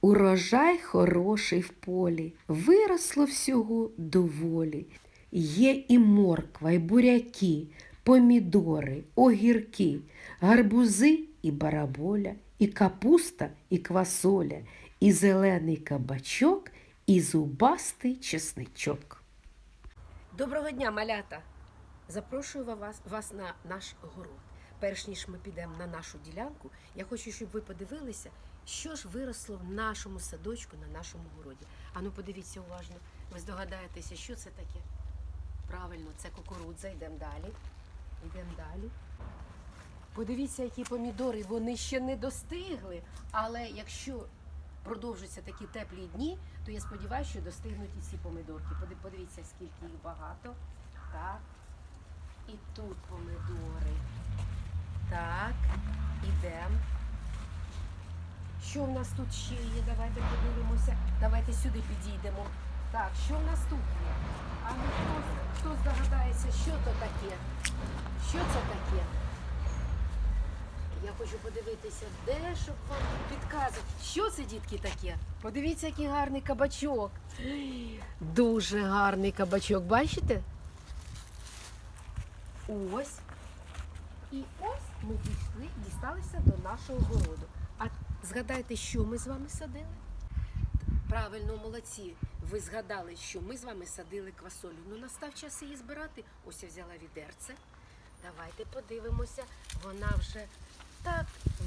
Урожай хороший в полі, виросло всього доволі. Є і морква, і буряки, помідори, огірки, гарбузи і бараболя, і капуста, і квасоля, і зелений кабачок, і зубастий чесничок. Доброго дня, малята! Запрошую вас, вас на наш город. Перш ніж ми підемо на нашу ділянку, я хочу, щоб ви подивилися, що ж виросло в нашому садочку на нашому городі. Ану, подивіться уважно. Ви здогадаєтеся, що це таке? Правильно, це кукурудза. Йдемо далі. Йдемо далі. Подивіться, які помідори, вони ще не достигли. Але якщо продовжуються такі теплі дні, то я сподіваюся, що достигнуть і ці помидорки. Подивіться, скільки їх багато. Так. І тут помидори. Так, ідемо. Що в нас тут ще є? Давайте подивимося. Давайте сюди підійдемо. Так, що в нас тут є? А ну хто, хто здогадається, що то таке? Що це таке? Я хочу подивитися, де щоб вам підказувати. Що це, дітки, таке? Подивіться, який гарний кабачок. Дуже гарний кабачок, бачите? Ось. І ось ми дійшли, дісталися до нашого городу. А згадайте, що ми з вами садили? Правильно, молодці. Ви згадали, що ми з вами садили квасолю. Ну настав час її збирати. Ось я взяла відерце. Давайте подивимося. Вона вже так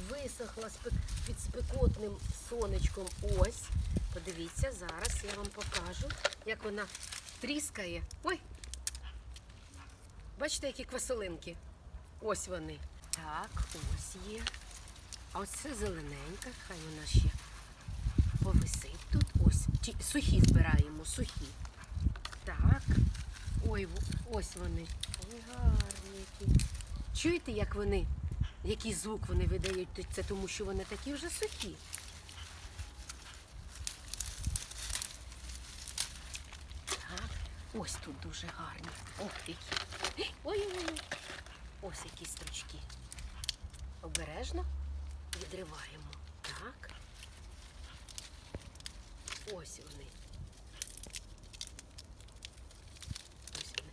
висохла під спекотним сонечком. Ось. Подивіться, зараз я вам покажу, як вона тріскає. Ой! Бачите, які квасолинки? Ось вони. Так, ось є. А ось це зелененька, хай вона ще повисить тут. Ось. Сухі збираємо, сухі. Так. Ой, ось вони. Ой, гарні. Чуєте, як вони, який звук вони видають? Це тому, що вони такі вже сухі. Так. Ось тут дуже гарні. Ох, які. Ось які стручки. Обережно відриваємо. Так. Ось вони. Ось вони.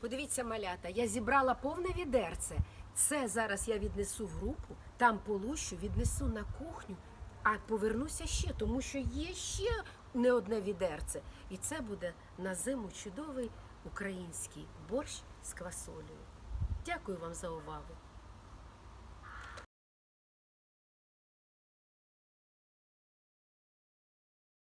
Подивіться, малята, я зібрала повне відерце. Це зараз я віднесу в групу, там полущу, віднесу на кухню, а повернуся ще, тому що є ще не одне відерце. І це буде на зиму чудовий український борщ з квасолею. Дякую вам за увагу.